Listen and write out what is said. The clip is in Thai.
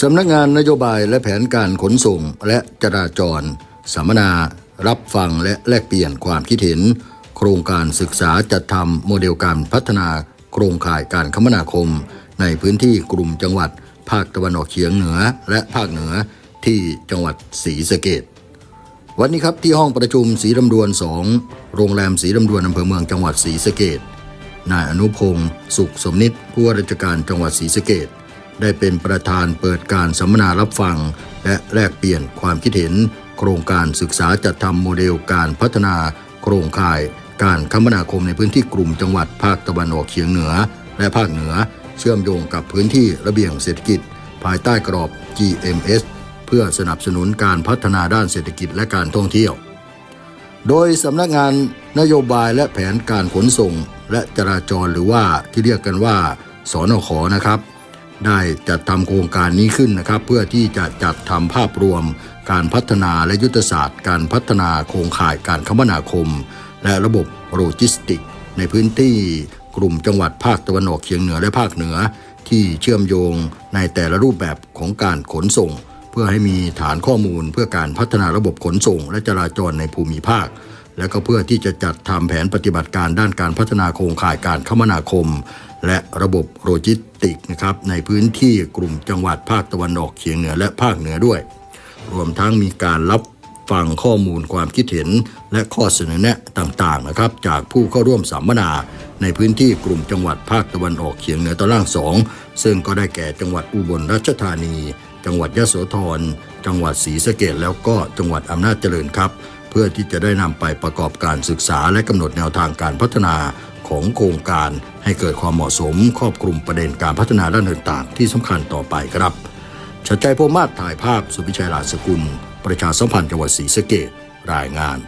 สำนักงานนโยบายและแผนการขนส่งและจราจร สัมมนา รับฟังและแลกเปลี่ยนความคิดเห็น โครงการศึกษาจัดทำโมเดลการพัฒนา โครงข่ายการคมนาคม ในพื้นที่กลุ่มจังหวัด ภาคตะวันออกเฉียงเหนือ และภาคเหนือที่จังหวัดศรีสะเกษวันนี้ครับที่ห้องประชุมศรีลำดวน 2 โรงแรมศรีลำดวนอำเภอเมืองจังหวัดศรีสะเกษนายอนุพงศ์สุขสมนิตผู้ว่าราชการจังหวัดศรีสะเกษ ได้เป็นประธานเปิดการสัมมนารับฟัง และแลกเปลี่ยนความคิดเห็น โครงการศึกษาจัดทำโมเดลการพัฒนา โครงข่าย การคมนาคมในพื้นที่กลุ่มจังหวัดภาคตะวันออกเฉียงเหนือ และภาคเหนือ เชื่อมโยงกับพื้นที่ระเบียงเศรษฐกิจ ภายใต้กรอบ GMS เพื่อสนับสนุนการพัฒนาด้านเศรษฐกิจและการท่องเที่ยว โดยสำนักงานนโยบายและแผนการขนส่งและจราจรหรือว่าที่เรียกกันว่าสอนอขอนะครับ ได้จัดทำโครงการนี้ขึ้นนะครับ เพื่อที่จะจัดทำภาพรวม การพัฒนาและยุทธศาสตร์ การพัฒนาโครงข่ายการคมนาคม และระบบโลจิสติก ในพื้นที่กลุ่มจังหวัดภาคตะวันออกเฉียงเหนือและภาคเหนือ ที่เชื่อมโยงในแต่ละรูปแบบของการขนส่ง เพื่อให้มีฐานข้อมูล เพื่อการพัฒนาระบบขนส่ง และจราจรในภูมิภาคและก็เพื่อที่จะจัดทำแผนปฏิบัติการด้านการพัฒนาโครงข่ายการคมนาคม และระบบโลจิสติกนะครับในพื้นที่กลุ่มจังหวัดภาคตะวันออกเฉียงเหนือและภาคเหนือด้วย รวมทั้งมีการรับฟังข้อมูลความคิดเห็น และข้อเสนอแนะต่างๆนะครับ จากผู้เข้าร่วมสัมมนา ในพื้นที่กลุ่มจังหวัดภาคตะวันออกเฉียงเหนือตอนล่างสองซึ่งก็ได้แก่จังหวัดอุบลราชธานี จังหวัดยะโสธรจังหวัดศรีสะเกษแล้วก็จังหวัดอำนาจเจริญครับ เพื่อที่จะได้นำไปประกอบการศึกษาและกำหนดแนวทางการพัฒนา ของโครงการ ให้เกิดความเหมาะสมครอบคลุมประเด็นการพัฒนาด้านต่างๆ ที่สำคัญต่อไปครับชัดใจพมมาศถ่ายภาพสุพิชัยราชสกุล ประชาสัมพันธ์จังหวัดศรีสะเกษรายงาน